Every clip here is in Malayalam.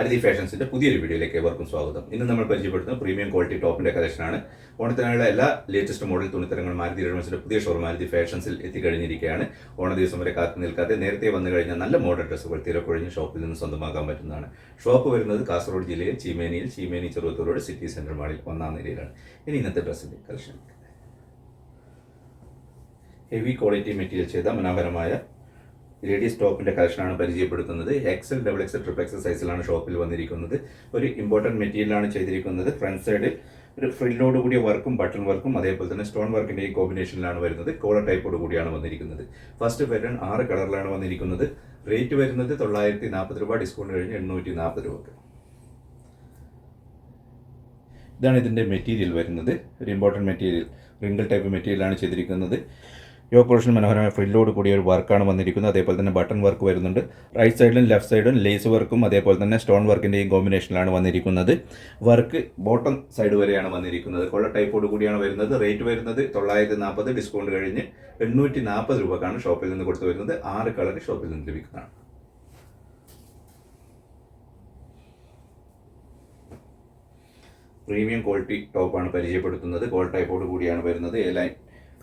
അരതി ഫാഷൻസിന്റെ പുതിയൊരു വീഡിയോയിലേക്ക് ഏവർക്കും സ്വാഗതം. ഇന്ന് നമ്മൾ പരിചയപ്പെടുത്തുന്ന പ്രീമിയം ക്വാളിറ്റി ടോപ്പിന്റെ കളക്ഷനാണ്. ഓണത്തിനായുള്ള എല്ലാ ലേറ്റസ്റ്റ് മോഡൽ തുണിത്തരങ്ങൾ മാരുതി റെഡ്മൻസിന്റെ പുതിയ ഷോറൂം മാരുതി ഫാഷൻസിൽ എത്തിക്കഴിഞ്ഞിരിക്കുകയാണ്. ഓണ ദിവസം വരെ കാത്തു നിൽക്കാതെ നേരത്തെ വന്നു കഴിഞ്ഞാൽ നല്ല മോഡൽ ഡ്രസ്സുകൾ തിരക്കൊഴിഞ്ഞ് ഷോപ്പിൽ നിന്ന് സ്വന്തമാക്കാൻ പറ്റുന്നതാണ്. ഷോപ്പ് വരുന്നത് കാസർഗോഡ് ജില്ലയിൽ ചീമേനിയിൽ ചീമേനി ചെറുവത്തൂരോട് സിറ്റി സെന്റർ മാളിൽ ഒന്നാം നിലയിലാണ് ഇനി ഇന്നത്തെ ഡ്രസ്സിന്റെ കളക്ഷൻ. ഹെവി ക്വാളിറ്റി മെറ്റീരിയൽ ചെയ്ത മനോഹരമായ ലേഡീസ് ടോപ്പിന്റെ കളക്ഷനാണ് പരിചയപ്പെടുത്തുന്നത്. XL double XL triple XL സൈസിലാണ് ഷോപ്പിൽ വന്നിരിക്കുന്നത്. ഒരു ഇമ്പോർട്ടന്റ് മെറ്റീരിയലാണ് ചെയ്തിരിക്കുന്നത്. ഫ്രണ്ട് സൈഡിൽ ഒരു ഫ്രില്ലോട് കൂടിയ വർക്കും ബട്ടൺ വർക്കും അതേപോലെ തന്നെ സ്റ്റോൺ വർക്കിന്റെ ഈ കോമ്പിനേഷനിലാണ് വരുന്നത്. കോളർ ടൈപ്പോട് കൂടിയാണ് വന്നിരിക്കുന്നത്. ഫസ്റ്റ് പാറ്റേൺ ആറ് കളറിലാണ് വന്നിരിക്കുന്നത്. റേറ്റ് വരുന്നത് തൊള്ളായിരത്തി നാൽപ്പത് രൂപ ഡിസ്കൗണ്ട് കഴിഞ്ഞ് എണ്ണൂറ്റി നാൽപ്പത് രൂപക്ക്. ഇതാണ് ഇതിന്റെ മെറ്റീരിയൽ വരുന്നത്. ഒരു ഇമ്പോർട്ടന്റ് മെറ്റീരിയൽ റിങ്കിൾ ടൈപ്പ് മെറ്റീരിയലാണ് ചെയ്തിരിക്കുന്നത്. യോ പോർഷൻ മനോഹരമായ ഫ്രില്ലോട് കൂടിയ ഒരു വർക്കാണ് വന്നിരിക്കുന്നത്. അതേപോലെ തന്നെ ബട്ടൺ വർക്ക് വരുന്നുണ്ട്. റൈറ്റ് സൈഡിലും ലെഫ്റ്റ് സൈഡും ലേസ് വർക്കും അതേപോലെ തന്നെ സ്റ്റോൺ വർക്കിന്റെയും കോമ്പിനേഷനിലാണ് വന്നിരിക്കുന്നത്. വർക്ക് ബോട്ടം സൈഡ് വരെയാണ് വന്നിരിക്കുന്നത്. കൊള്ള ടൈപ്പോട് കൂടിയാണ് വരുന്നത്. റേറ്റ് വരുന്നത് തൊള്ളായിരത്തി നാൽപ്പത് ഡിസ്കൗണ്ട് കഴിഞ്ഞ് എണ്ണൂറ്റി നാൽപ്പത് രൂപക്കാണ് ഷോപ്പിൽ നിന്ന് കൊടുത്തു വരുന്നത്. ആറ് കളർ ഷോപ്പിൽ നിന്ന് ലഭിക്കുന്നതാണ്. പ്രീമിയം ക്വാളിറ്റി ടോപ്പാണ് പരിചയപ്പെടുത്തുന്നത്. ഗോൾ ടൈപ്പോട് കൂടിയാണ് വരുന്നത്. എ ലൈൻ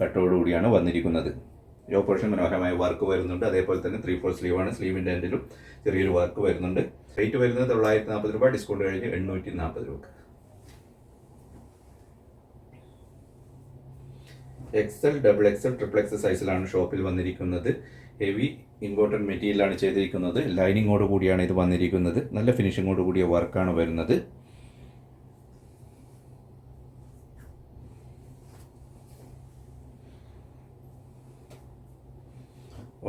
കട്ടോട് കൂടിയാണ് വന്നിരിക്കുന്നത്. യോ പോർഷൻ മനോഹരമായ വർക്ക് വരുന്നുണ്ട്. അതേപോലെ തന്നെ ത്രീ ഫോർ സ്ലീവാണ് സ്ലീവിന്റെ എൻഡിലും ചെറിയൊരു വർക്ക് വരുന്നുണ്ട്. റേറ്റ് വരുന്നത് തൊള്ളായിരത്തി നാൽപ്പത് രൂപ. ഡിസ്കൗണ്ട് കഴിഞ്ഞ് എണ്ണൂറ്റി നാൽപ്പത് രൂപ XL double XL triple XL സൈസിലാണ് ഷോപ്പിൽ വന്നിരിക്കുന്നത്. ഹെവി ഇമ്പോർട്ടന്റ് മെറ്റീരിയലാണ് ചെയ്തിരിക്കുന്നത്. ലൈനിങ്ങോട് കൂടിയാണ് ഇത് വന്നിരിക്കുന്നത്. നല്ല ഫിനിഷിങ്ങോട് കൂടിയ വർക്കാണ് വരുന്നത്.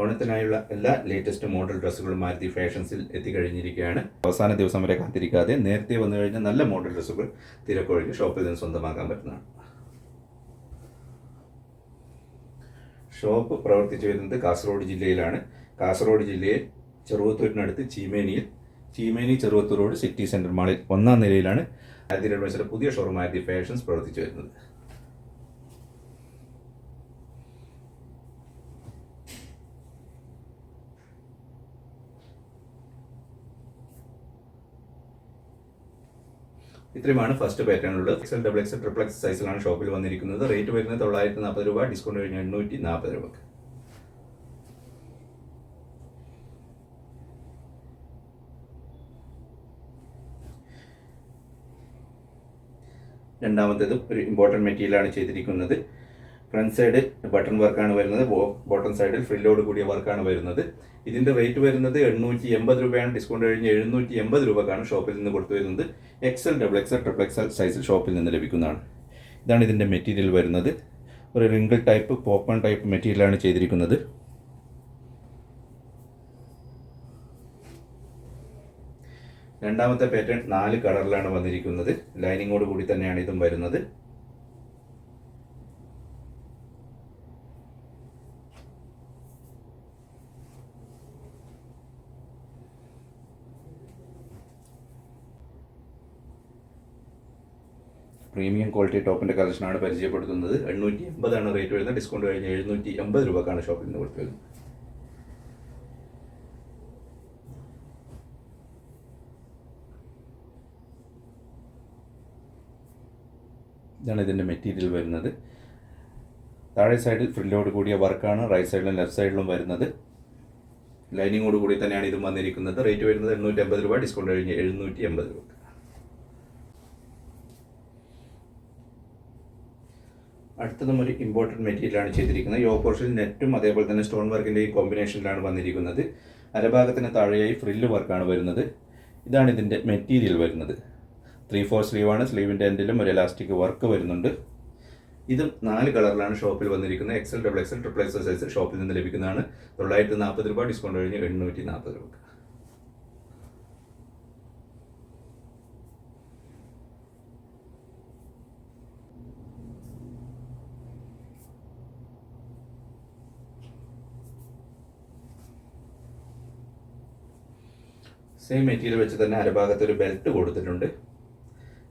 ഓണത്തിനായുള്ള എല്ലാ ലേറ്റസ്റ്റ് മോഡൽ ഡ്രസ്സുകളും മാരുതി ഫാഷൻസിൽ എത്തിക്കഴിഞ്ഞിരിക്കുകയാണ്. അവസാന ദിവസം വരെ കാത്തിരിക്കാതെ നേരത്തെ വന്നു കഴിഞ്ഞാൽ നല്ല മോഡൽ ഡ്രസ്സുകൾ തിരക്കൊഴിഞ്ഞ് ഷോപ്പിൽ നിന്ന് സ്വന്തമാക്കാൻ പറ്റുന്നതാണ്. ഷോപ്പ് പ്രവർത്തിച്ചു വരുന്നത് കാസർഗോഡ് ജില്ലയിലാണ്. കാസർഗോഡ് ജില്ലയിൽ ചെറുവത്തൂരിനടുത്ത് ചീമേനിയിൽ. Cheemeni Cheruvathur road city centre മാളിൽ ഒന്നാം നിലയിലാണ്. ആദ്യ പുതിയ ഷോറൂം ആദ്യ ഫാഷൻസ് പ്രവർത്തിച്ചു വരുന്നത്. ഇത്രയുമാണ് ഫസ്റ്റ് പാറ്റേൺ ഉള്ളത്. XL double XL triple X സൈസിലാണ് ഷോപ്പിൽ വന്നിരിക്കുന്നത്. റേറ്റ് വരുന്നത് തൊള്ളായിരത്തി നാൽപ്പത് രൂപ ഡിസ്കൗണ്ട് കഴിഞ്ഞ് എണ്ണൂറ്റി നാൽപ്പത് രൂപക്ക്. രണ്ടാമത്തേത് ഒരു ഇമ്പോർട്ടന്റ് മെറ്റീരിയലാണ് ചെയ്തിരിക്കുന്നത്. ഫ്രണ്ട് സൈഡ് ബട്ടൺ വർക്കാണ് വരുന്നത്. ബോട്ടം സൈഡിൽ ഫ്രില്ലോട് കൂടിയ വർക്കാണ് വരുന്നത്. ഇതിന്റെ റേറ്റ് വരുന്നത് എണ്ണൂറ്റി എൺപത് രൂപയാണ്. ഡിസ്കൗണ്ട് കഴിഞ്ഞ് എഴുന്നൂറ്റി എൺപത് രൂപക്കാണ് ഷോപ്പിൽ നിന്ന് കൊടുത്തു വരുന്നത്. XL double XL triple XL സൈസിൽ ഷോപ്പിൽ നിന്ന് ലഭിക്കുന്നതാണ്. ഇതാണ് ഇതിന്റെ മെറ്റീരിയൽ വരുന്നത്. ഒരു റിങ്കിൾ ടൈപ്പ് പോപ്പൺ ടൈപ്പ് മെറ്റീരിയലാണ് ചെയ്തിരിക്കുന്നത്. രണ്ടാമത്തെ പാറ്റേൺ നാല് കളറിലാണ് വന്നിരിക്കുന്നത്. ലൈനിങ്ങോട് കൂടി തന്നെയാണ് ഇതും വരുന്നത്. പ്രീമിയം ക്വാളിറ്റി ടോപ്പിന്റെ കളക്ഷനാണ് പരിചയപ്പെടുത്തുന്നത്. എണ്ണൂറ്റി എൺപതാണ് റേറ്റ് വരുന്നത്. ഡിസ്കൗണ്ട് കഴിഞ്ഞ് എഴുന്നൂറ്റി എൺപത് രൂപക്കാണ് ഷോപ്പിൽ നിന്ന് കൊടുത്തു വരുന്നത് ഇതാണ് ഇതിന്റെ മെറ്റീരിയൽ വരുന്നത്. താഴെ സൈഡിൽ ഫ്രില്ലോട് കൂടിയ വർക്കാണ് റൈറ്റ് സൈഡിലും ലെഫ്റ്റ് സൈഡിലും വരുന്നത്. ലൈനിങ്ങോട് കൂടി തന്നെയാണ് ഇതും വന്നിരിക്കുന്നത്. റേറ്റ് വരുന്നത് എണ്ണൂറ്റി അമ്പത് രൂപ ഡിസ്കൗണ്ട് കഴിഞ്ഞ് എഴുന്നൂറ്റി എൺപത് രൂപ. അടുത്തതും ഒരു ഇമ്പോർട്ടന്റ് മെറ്റീരിയലാണ് ചെയ്തിരിക്കുന്നത്. യോ പോർഷൻ നെറ്റും അതേപോലെ തന്നെ സ്റ്റോൺ വർക്കിന്റെ ഈ കോമ്പിനേഷനിലാണ് വന്നിരിക്കുന്നത്. അരഭാഗത്തിന് താഴെയായി ഫ്രില്ല് വർക്കാണ് വരുന്നത്. ഇതാണ് ഇതിന്റെ മെറ്റീരിയൽ വരുന്നത്. ത്രീ ഫോർ സ്ലീവാണ് സ്ലീവിന്റെ എൻഡിലും ഒരു എലാസ്റ്റിക് വർക്ക് വരുന്നുണ്ട്. ഇതും നാല് കളറിലാണ് ഷോപ്പിൽ വന്നിരിക്കുന്നത്. XL double XL triple XL size ഷോപ്പിൽ നിന്ന് ലഭിക്കുന്നതാണ്. തൊള്ളായിരത്തി നാൽപ്പത് രൂപ ഡിസ്കൗണ്ട് കഴിഞ്ഞ് എണ്ണൂറ്റി നാൽപ്പത് രൂപ. സെയിം മെറ്റീരിയൽ വെച്ച് തന്നെ അരഭാഗത്ത് ഒരു ബെൽറ്റ് കൊടുത്തിട്ടുണ്ട്.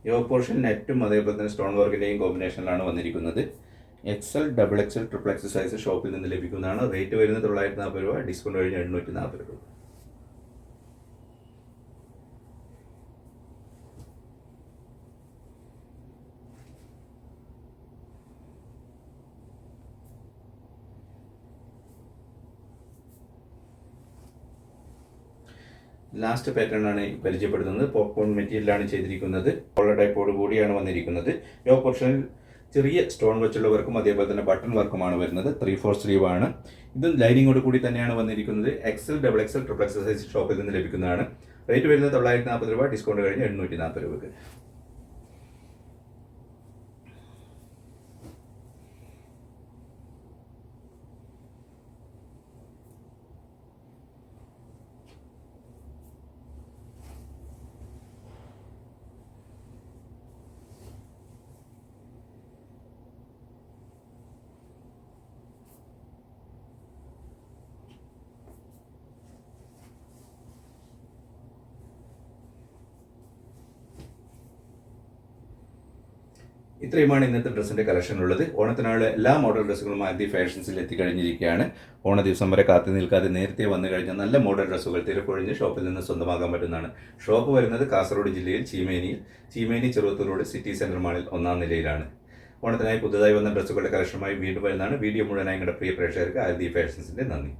യോ പോർഷൻ നെറ്റും അതേപോലെ തന്നെ സ്റ്റോൺ വർക്കിന്റെയും കോമ്പിനേഷനിലാണ് വന്നിരിക്കുന്നത്. XL double XL triple XL size ഷോപ്പിൽ നിന്ന് ലഭിക്കുന്നതാണ്. റേറ്റ് വരുന്നത് തൊള്ളായിരത്തി നാൽപ്പത് രൂപ ഡിസ്കൗണ്ട് കഴിഞ്ഞ് എണ്ണൂറ്റി നാൽപ്പത് രൂപ. ലാസ്റ്റ് പാറ്റേൺ ആണ് പരിചയപ്പെടുത്തുന്നത്. പോപ്കോൺ മെറ്റീരിയലാണ് ചെയ്തിരിക്കുന്നത്. കോളർ ടൈപ്പോട് കൂടിയാണ് വന്നിരിക്കുന്നത്. യോ പോർഷനിൽ ചെറിയ സ്റ്റോൺ വെച്ചുള്ളവർക്കും അതേപോലെ തന്നെ ബട്ടൺ വർക്കുമാണ് വരുന്നത്. ത്രീ ഫോർ സ്ലീവ് ആണ്. ഇത് ലൈനിങ്ങോട് കൂടി തന്നെയാണ് വന്നിരിക്കുന്നത്. XL double XL triple excise size ഷോപ്പിൽ നിന്ന് ലഭിക്കുന്നതാണ്. റേറ്റ് വരുന്നത് തൊള്ളായിരത്തി നാൽപ്പത് രൂപ. ഡിസ്കൗണ്ട് കഴിഞ്ഞ് എണ്ണൂറ്റി നാൽപ്പത് രൂപക്ക്. ഇത്രയുമാണ് ഇന്നത്തെ കളക്ഷൻ ഉള്ളത്. ഓണത്തിനുള്ള എല്ലാ മോഡൽ ഡ്രസ്സുകളും ആദ്യ ഫാഷൻസിൽ എത്തിക്കഴിഞ്ഞിരിക്കുകയാണ്. ഓണ ദിവസം വരെ കാത്തു നിൽക്കാതെ നേരത്തെ വന്നു കഴിഞ്ഞാൽ നല്ല മോഡൽ ഡ്രസ്സുകൾ തിരക്കൊഴിഞ്ഞ് ഷോപ്പിൽ നിന്ന് സ്വന്തമാക്കാൻ പറ്റുന്നതാണ്. ഷോപ്പ് വരുന്നത് കാസർഗോഡ് ജില്ലയിൽ ചീമേനിയിൽ. Cheemeni Cheruvathur road city centre മാളിൽ ഒന്നാം നിലയിലാണ്. ഓണത്തിനായി പുതുതായി വന്ന ഡ്രസ്സുകളുടെ കളക്ഷനുമായി വീണ്ടും വരുന്നതാണ്. വീഡിയോ മുഴുവനായി നിങ്ങളുടെ പ്രിയ പ്രേക്ഷകർക്ക് ആദ്യ ഫാഷൻസിന്റെ നന്ദി.